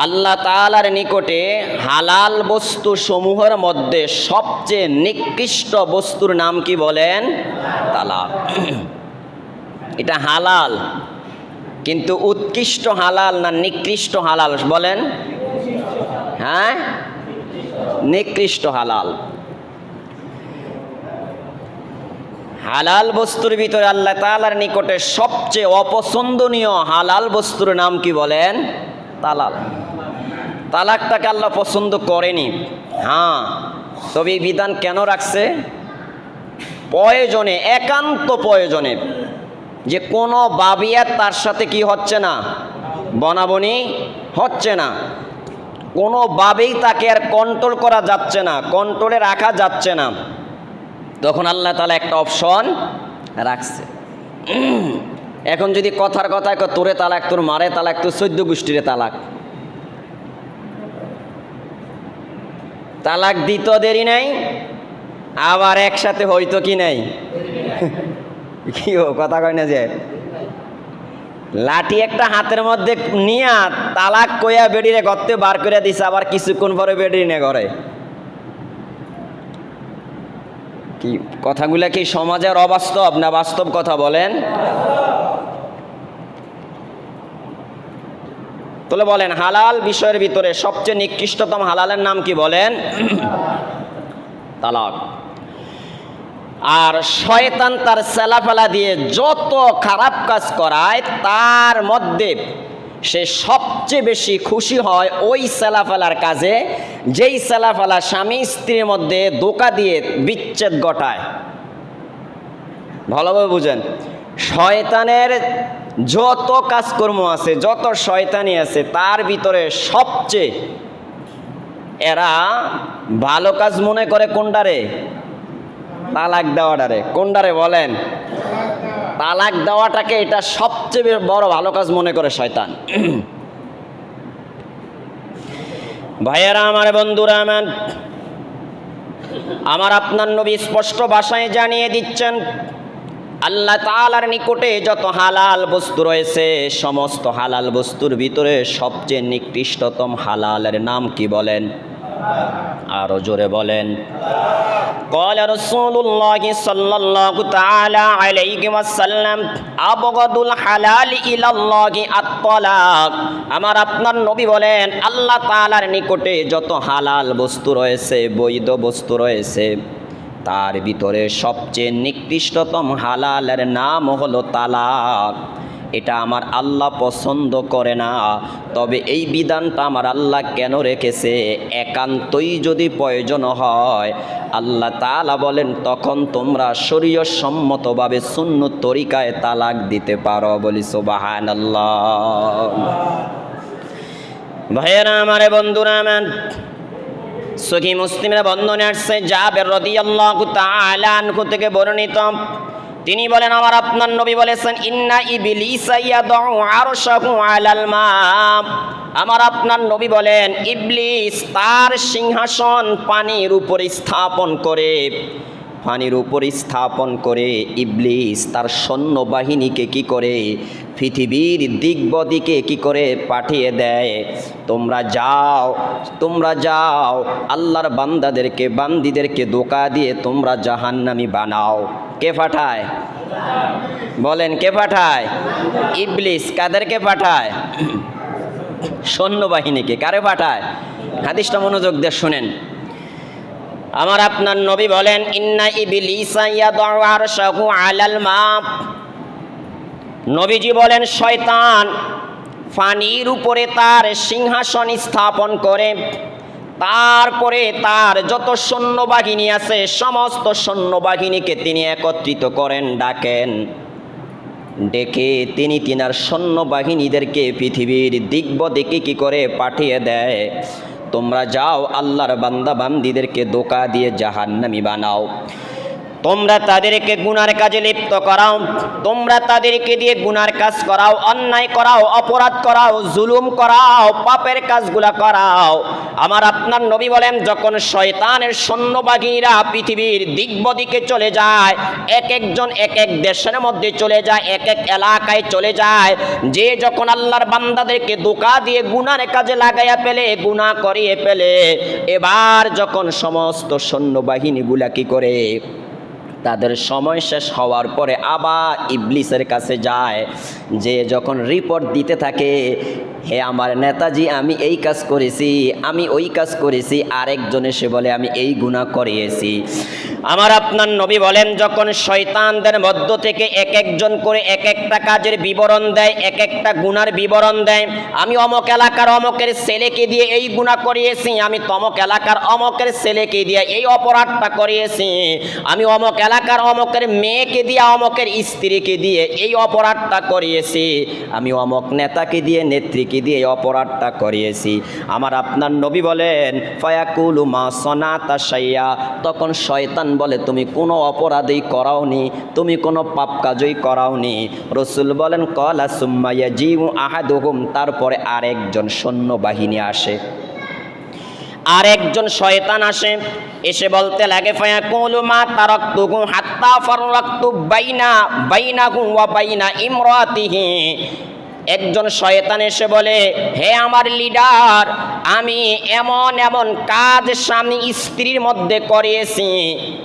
আল্লাহ তালার নিকটে হালাল বস্তু সমূহের মধ্যে সবচেয়ে নিকৃষ্ট বস্তুর নাম কি বলেন? তালাক। এটা হালাল। কিন্তু উৎকৃষ্ট হালাল না নিকৃষ্ট হালাল বলেন? হ্যাঁ? নিকৃষ্ট হালাল। হালাল বস্তুর ভিতরে আল্লাহ তালার নিকটে সবচেয়ে অপছন্দনীয় হালাল বস্তুর নাম কি বলেন? তালাক। তালাকটাকে আল্লাহ পছন্দ করেনি। হ্যাঁ তবে এই বিধান কেন রাখছে? প্রয়োজনে, একান্ত প্রয়োজনে। যে কোনো বাবিয়াত তার সাথে কি হচ্ছে না? বনাবনি হচ্ছে না। কোনোভাবেই তাকে আর কন্ট্রোল করা যাচ্ছে না কন্ট্রোলে রাখা যাচ্ছে না। তখন আল্লাহ তালা একটা অপশন রাখছে। এখন যদি কথার কথায় তোরে তালাক, তোর মারে তালাক, তোর চোদ্দ গোষ্ঠীরে তালাক। তালাক দিত দেরি নাই, আবার একসাথে হইতো কি নাই? কি ও কথা কয় না যে? লাঠি একটা হাতের মধ্যে নিয়া তালাক কইয়া বেডিরে গর্তে বার করে দিছে, আবার কিছুক্ষণ পরে বেডি নে ঘরে। কি, কথাগুলা কি সমাজের অবাস্তব না বাস্তব কথা বলেন? তাহলে বলেন, হালাল বিষয়ের ভিতরে সবচেয়ে নিকৃষ্টতম হালালের নাম কি বলেন? তালাক। আর শয়তান তার সেলাফেলা দিয়ে যত খারাপ কাজ করায়, তার মধ্যে সে সবচেয়ে বেশি খুশি হয় ওই সেলাফেলার কাজে, যেই সেলাফেলা স্বামী স্ত্রীর মধ্যে দোকা দিয়ে বিচ্ছেদ ঘটায়। ভালোভাবে বুঝেন। শয়তানের যত কাজকর্ম আছে, যত শয়তানি আছে, তার ভিতরে সবচেয়ে এরা ভালো কাজ মনে করে কোনটারে তালাক দেওয়াটারে। কোনটারে বলেন? তালাক দেওয়াটাকে এটা সবচেয়ে বড় ভালো কাজ মনে করে শয়তান। ভাইয়েরা, আমার বন্ধুরা, আমার আমার আপনার নবী স্পষ্ট ভাষায় জানিয়ে দিচ্ছেন আল্লাহ তালার নিকটে যত হালাল বস্তু রয়েছে সমস্ত হালাল বস্তুর ভিতরে সবচেয়ে নিকৃষ্টতম হালালের নাম কি বলেন আরো জোরে বলেন قال رسول الله صلى الله تعالى عليه وسلم أبغض الحلال إلى الله الطلاق আমার আপনার নবী বলেন আল্লাহ তাআলার নিকটে যত হালাল বস্তু রয়েছে বৈধ বস্তু রয়েছে তার ভিতরে সবচেয়ে নিকৃষ্টতম হালালের নাম হলো তালাক। এটা আমার আল্লাহ পছন্দ করে না। তবে এই বিধানটা আমার আল্লাহ কেন রেখেছে? একান্তই যদি প্রয়োজন হয়, আল্লাহ তালা বলেন, তখন তোমরা শরীয় সম্মতভাবে শূন্য তরিকায় তালাক দিতে পারো। বলি সোবাহান আল্লাহ ভাইয়েরা, আমারে বন্ধুরা, আমার সখী মুসলিমের বন্ধনে আসছে জাবের রদিয়াল্লাহু তাআলা আনহু থেকে বর্ণিত। তিনি বলেন, আমার আপনার নবী বলেছেন, ইন্না ইবলিসা ইয়াদউ আরশাহু আলাল মা। আমার আপনার নবী বলেন, ইবলিস তার সিংহাসন পানির উপর স্থাপন করে। পানির উপর স্থাপন করে ইবলিস তার সৈন্যবাহিনীকে কি করে, পৃথিবীর দিগ্বদিকে কি করে পাঠিয়ে দেয়। তোমরা যাও তোমরা যাও, আল্লাহর বান্দাদেরকে, বান্দিদেরকে দোকা দিয়ে তোমরা জাহান্নামি বানাও। কে পাঠায়? বলেন, কে পাঠায়? ইবলিস, কাদেরকে পাঠায়? সৈন্যবাহিনীকে, কারে পাঠায়? হাদিসটা মনোযোগ দিয়ে শুনেন। আমার আপনার নবী বলেন, ইন্না আলাল মা নবীজি বলেন, শয়তান ফানির উপরে তার সিংহাসন স্থাপন করে, তারপরে তার যত সৈন্যবাহিনী আছে, সমস্ত সৈন্যবাহিনীকে তিনি একত্রিত করেন, ডাকেন। ডেকে তিনি তিনার সৈন্যবাহিনীদেরকে পৃথিবীর দিকে কি করে পাঠিয়ে দেয়? তোমরা যাও আল্লাহর বান্দা বান্দিদেরকে দোকা দিয়ে জাহান্নামি বানাও। তোমরা তাদেরকে গুনার কাজে লিপ্ত করাও, তোমরা তাদেরকে দিয়ে গুনার কাজ করাও, অন্যায় করাও, অপরাধ করাও, জুলুম করাও, পাপের কাজগুলা করাও। আমার আপনার নবী বলেন, যখন শয়তানের সৈন্যবাহিনীরা পৃথিবীর দিগ্বদিকে চলে যায়, এক একজন এক এক দেশের মধ্যে চলে যায়, এক এক এলাকায় চলে যায়, যে যখন আল্লাহর বান্দাদেরকে দোকা দিয়ে গুনার কাজে লাগাইয়া পেলে গুনাহ করিয়ে ফেলে, এবার যখন সমস্ত সৈন্যবাহিনীগুলা কি করে? তাদের সময় শেষ হওয়ার পরে আবার ইবলিসের কাছে যায়, যে যখন রিপোর্ট দিতে থাকে, হে আমার নেতাজি, আমি এই কাজ করেছি, আমি ওই কাজ করেছি, আরেকজন এসে বলে, আমি এই গুণা করিয়েছি। আমার আপনার নবী বলেন, যখন শয়তানদের মধ্য থেকে এক একজন করে এক একটা কাজের বিবরণ দেয়, এক একটা গুনার বিবরণ দেয়, আমি অমক এলাকার অমকের ছেলেকে দিয়ে এই গুণা করিয়েছি, আমি তমক এলাকার অমকের ছেলেকে দিয়ে এই অপরাধটা করিয়েছি, আমি অমক এলাকার অমকের মেয়েকে দিয়ে, অমকের স্ত্রীকে দিয়ে এই অপরাধটা করিয়েছি, আমি অমক নেতাকে দিয়ে, নেত্রীকে দিয়ে এই অপরাধটা করিয়েছি। আমার আপনার নবী বলেন, ফয়াকুলু মা সনাতা সাইয়া তখন শয়তান বলে, তুমি কোনো অপরাধই করাওনি, তুমি কোনো পাপ কাজই করাওনি। রসুল বলেন, কলা সুম্মাইয়া জিউ আহাদুহুম। তারপরে আরেকজন সৈন্যবাহিনী আসে। আর একজন শয়তান আসে, এসে বলতে লাগে ফায়া কুলু মা তারাকতুহু হাত্তা ফারাকতু বাইনা, বাইনাহু ওয়া বাইনা ইমরাতিহি। একজন শয়তান এসে বলে, হে আমার লিডার, আমি এমন এমন কাজ স্বামী স্ত্রীর মধ্যে করিয়েছি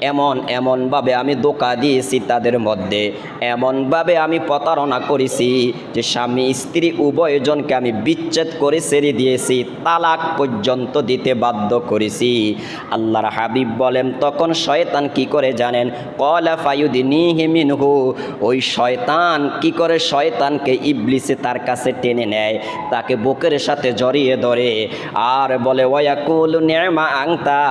এমন এমনভাবে আমি দোকা দিয়েছি তাদের মধ্যে। এমনভাবে আমি প্রতারণা করেছি যে স্বামী, স্ত্রী উভয়জনকে আমি বিচ্ছেদ করে ছেড়ে দিয়েছি, তালাক পর্যন্ত দিতে বাধ্য করেছি। আল্লাহর হাবিব বলেন, তখন শয়তান কি করে জানেন? কলা ফায়ুদিনিহি মিনহু, ওই শয়তান কি করে শয়তানকে ইবলিসে তার কাছে টেনে নেয়? তাকে বুকের সাথে জড়িয়ে ধরে। আর বলে ওয়াকুল নেমা আংতা,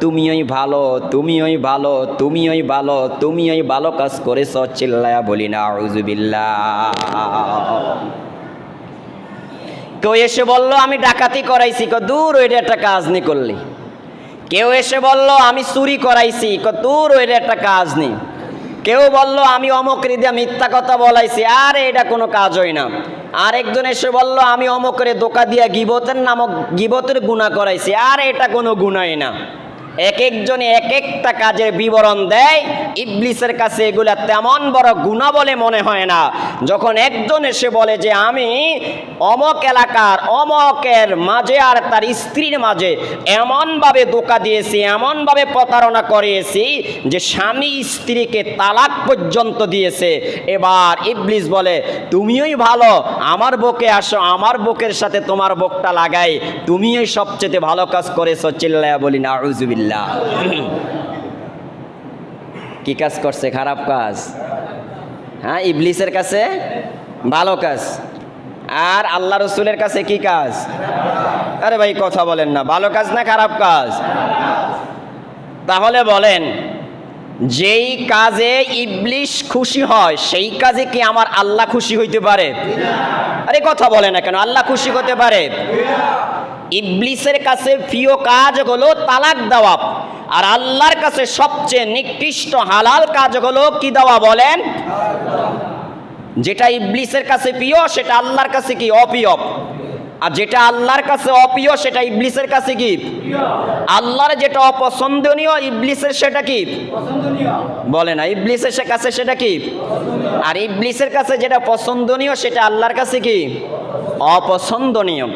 তুমিই ভালো তুমিই ভালো তুমিই ভালো তুমিই ভালো কাজ করেছ চিল্লায়া বলি না কেউ এসে বলল, আমি ডাকাতি করাইছি। ক, দূর ওইটা একটা কাজ নি করলি। কেউ এসে বলল, আমি চুরি করাইছি। ক, দূর ওইটা একটা কাজ নেই কেউ বলল, আমি অমকরে দিয়া মিথ্যা কথা বলাইছি। আর এটা কোনো কাজ হয় না। আরেকজন এসে বলল, আমি অমকরে দোকা দিয়া গিবতের নামক, গিবতের গুণা করাইছি। আর এটা কোনো গুণাই না। এক একজনে এক একটা কাজের বিবরণ দেয়। ইবলিসের কাছে এগুলা তেমন বড় গুণা বলে মনে হয় না। যখন একজন এসে বলে যে, আমি অমক এলাকার, অমকের মাঝে আর তার স্ত্রীর মাঝে এমনভাবে দোকা দিয়েছি, এমনভাবে প্রতারণা করিয়েছি যে স্বামী স্ত্রীকে তালাক পর্যন্ত দিয়েছে। এবার ইবলিস বলে, তুমিই ভালো, আমার বকে আসো, আমার বকের সাথে তোমার বকটা লাগাই। তুমিই সবচেয়ে ভালো কাজ করেছ চিল্লায়া বলি না আউজুবিল্লাহ কি কাজ করছে? খারাপ কাজ। হ্যাঁ ইবলিসের কাছে ভালো কাজ। আর আল্লাহ রসুলের কাছে কি কাজ? আরে ভাই, কথা বলেন না। ভালো কাজ না খারাপ কাজ? তাহলে বলেন, যেই কাজে ইবলিশ খুশি হয়, সেই কাজে কি আমার আল্লাহ খুশি হইতে পারে? আরে কথা বলে না কেন? আল্লাহ খুশি হতে পারে? ইবলিসের কাছে প্রিয় কাজ হলো তালাক দেওয়া। আর আল্লাহর কাছে সবচেয়ে নিকৃষ্ট হালাল কাজ হলো কি দেওয়া বলেন? যেটা ইবলিসের কাছে প্রিয়, সেটা আল্লাহর কাছে কি অপ্রিয়? আর যেটা আল্লাহর কাছে অপ্রিয়, সেটা ইবলিসের কাছে কি? আল্লাহর যেটা অপছন্দনীয়, ইবলিসের সেটা কি? বলে না, ইবলিসের সে কাছে সেটা কি? আর ইবলিসের কাছে যেটা পছন্দনীয়, সেটা আল্লাহর কাছে কি? অপছন্দনীয়।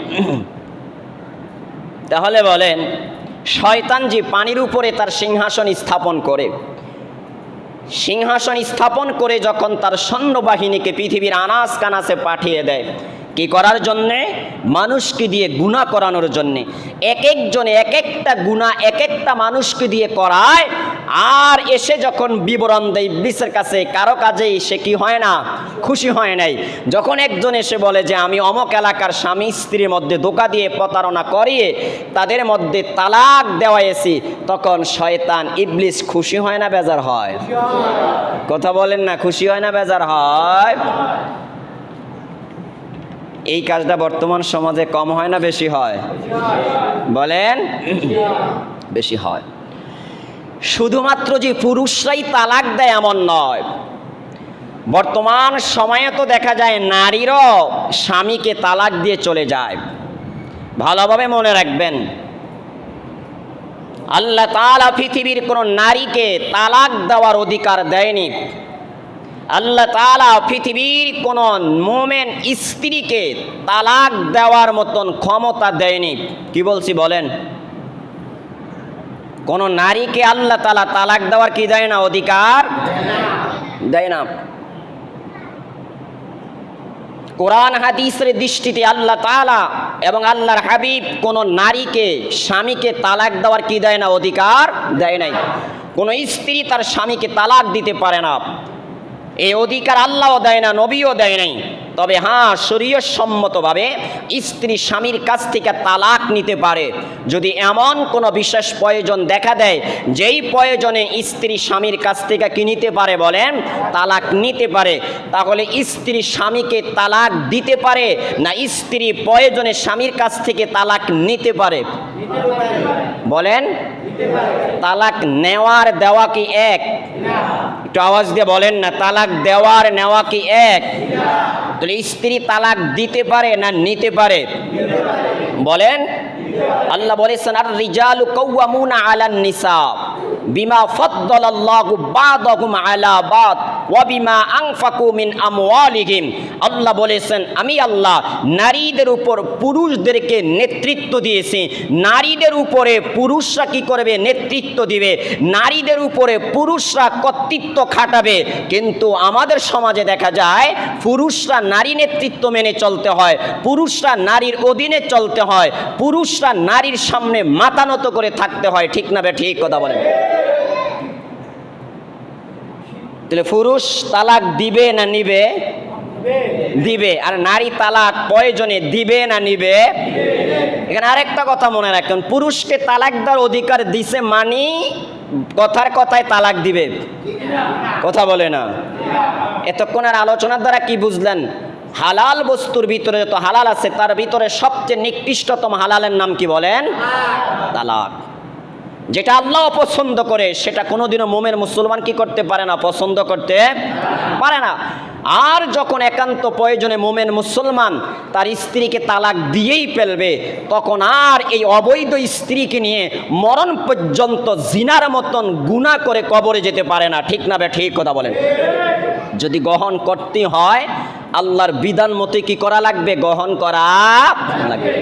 তাহলে বলেন, শয়তান যে পানির উপরে তার সিংহাসন স্থাপন করে, সিংহাসন স্থাপন করে যখন তার সৈন্যবাহিনীকে পৃথিবীর আনাস কানাসে পাঠিয়ে দেয়, কি করার জন্যে? মানুষকে দিয়ে গুণা করানোর জন্যে। এক একজনে এক একটা গুণা এক একটা মানুষকে দিয়ে করায় আর এসে যখন বিবরণ দেয় ইবলিসের কাছে, কারও কাজেই সে কি হয় না? খুশি হয় নাই। যখন একজন এসে বলে যে, আমি অমক এলাকার স্বামী স্ত্রীর মধ্যে ধোকা দিয়ে প্রতারণা করিয়ে তাদের মধ্যে তালাক দেওয়াইছি, তখন শয়তান ইবলিস খুশি হয় না, বেজার হয়। কথা বলেন না, খুশি হয় না, বেজার হয়? এই কাজটা বর্তমান সমাজে কম হয় না, বেশি হয়? বলেন? বেশি হয়। শুধুমাত্র যে পুরুষরাই তালাক দেয় এমন নয়। বর্তমান সময়ে তো দেখা যায় নারীরও স্বামীকে তালাক দিয়ে চলে যায়। ভালোভাবে মনে রাখবেন। আল্লাহ তালা পৃথিবীর কোনো নারীকে তালাক দেওয়ার অধিকার দেয়নি। আল্লাহ তালা পৃথিবীর কোন মোমেন স্ত্রীকে তালাক দেওয়ার মতন ক্ষমতা দেয়নি। কি বলছি বলেন? কোন নারীকে আল্লাহ তালা তালাক দেওয়ার কি দেয় না? অধিকার দেয় না। কোরআন হাদিসের দৃষ্টিতে আল্লাহ তালা এবং আল্লাহর হাবিব কোন নারীকে, স্বামীকে তালাক দেওয়ার কি দেয় না? অধিকার দেয় নাই। কোন স্ত্রী তার স্বামীকে তালাক দিতে পারে না। এই অধিকার আল্লাহও দেয় না, নবীও দেয় নাই। তবে হ্যাঁ শরীয় সম্মতভাবে স্ত্রী স্বামীর কাছ থেকে তালাক নিতে পারে। যদি এমন কোনো বিশেষ প্রয়োজন দেখা দেয়, যেই প্রয়োজনে স্ত্রী স্বামীর কাছ থেকে কি নিতে পারে বলেন? তালাক নিতে পারে। তাহলে স্ত্রী স্বামীকে তালাক দিতে পারে না স্ত্রী প্রয়োজনে স্বামীর কাছ থেকে তালাক নিতে পারে? বলেন, তালাক নেওয়ার দেওয়া কি এক? একটু আওয়াজ দিয়ে বলেন না, তালাক দেওয়ার নেওয়া কি এক? তাহলে স্ত্রী তালাক দিতে পারে না নিতে পারে? বলেন, আল্লাহ বলেছেন আর রিজাল কওয়ামুনা আলান নিসা বিমা ফাদ্দালাল্লাহু বাদাহুম আলা বাদ। ওয়া বিমা আনফাকু মিন আমওয়ালিহিম। আল্লাহ বলেছেন, আমি আল্লাহ নারীদের উপর পুরুষদেরকে নেতৃত্ব দিয়েছি। নারীদের উপরে পুরুষরা কি করবে? নেতৃত্ব দিবে। নারীদের উপরে পুরুষরা কর্তৃত্ব খাটাবে। কিন্তু আমাদের সমাজে দেখা যায়, পুরুষরা নারী নেতৃত্ব মেনে চলতে হয়, পুরুষরা নারীর অধীনে চলতে হয়, পুরুষরা নারীর সামনে মাথা নত করে থাকতে হয়। ঠিক না বে? ঠিক কথা বলেন। তাহলে পুরুষ তালাক দিবে না নিবে? দিবে। আর নারী তালাক প্রয়োজনে দিবে না নিবে? এখানে আরেকটা কথা মনে রাখবেন, পুরুষকে তালাক দেওয়ার অধিকার দিছে মানি, কথার কথায় তালাক দিবে। কথা বলে না। এতক্ষণ আর আলোচনার দ্বারা কি বুঝলেন? হালাল বস্তুর ভিতরে যত হালাল আছে, তার ভিতরে সবচেয়ে নিকৃষ্টতম হালালের নাম কি বলেন? তালাক। যেটা আল্লাহ পছন্দ করে, সেটা কোনোদিনও মোমের মুসলমান কি করতে পারে না, পছন্দ করতে পারে না। আর যখন একান্ত প্রয়োজনে মোমেন মুসলমান তার স্ত্রীকে তালাক দিয়েই ফেলবে, তখন আর এই অবৈধ স্ত্রীকে নিয়ে মরণ পর্যন্ত জিনার মতন গুণা করে কবরে যেতে পারে না। ঠিক না ঠিক কথা বলেন। যদি গ্রহণ করতে হয়, আল্লাহর বিধান মতে কি করা লাগবে? গ্রহণ করা লাগবে।